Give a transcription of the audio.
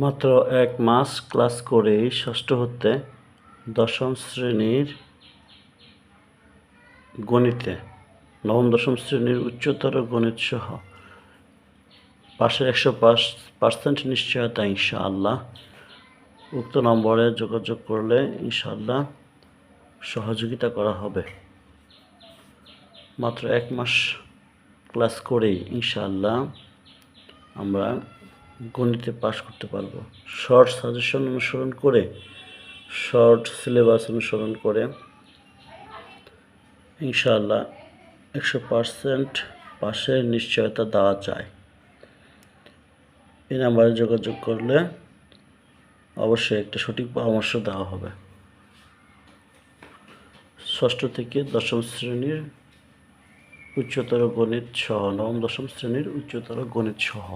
মাত্র এক মাস ক্লাস করেই ষষ্ঠ হতে দশম শ্রেণির গণিতে, নবম, দশম শ্রেণির উচ্চতর গণিত সহ। পাশের একশো পাঁচ পার্সেন্ট নিশ্চয়তা ইনশাআল্লাহ। উক্ত নম্বরে যোগাযোগ করলে ইনশাআল্লাহ সহযোগিতা করা হবে। মাত্র এক মাস ক্লাস করেই ইনশাআল্লাহ আমরা গণিতে পাশ করতে পারব। শর্ট সাজেশন অনুসরণ করে শর্ট সিলেবাস অনুসরণ করে, ইনশাআল্লাহ একশো পার্সেন্ট পাশের নিশ্চয়তা দেওয়া যায়। এই নাম্বারে যোগাযোগ করলে অবশ্যই একটা সঠিক পরামর্শ দেওয়া হবে। ষষ্ঠ থেকে দশম শ্রেণির উচ্চতর গণিত সহ, নবম, দশম শ্রেণির উচ্চতর গণিত সহ।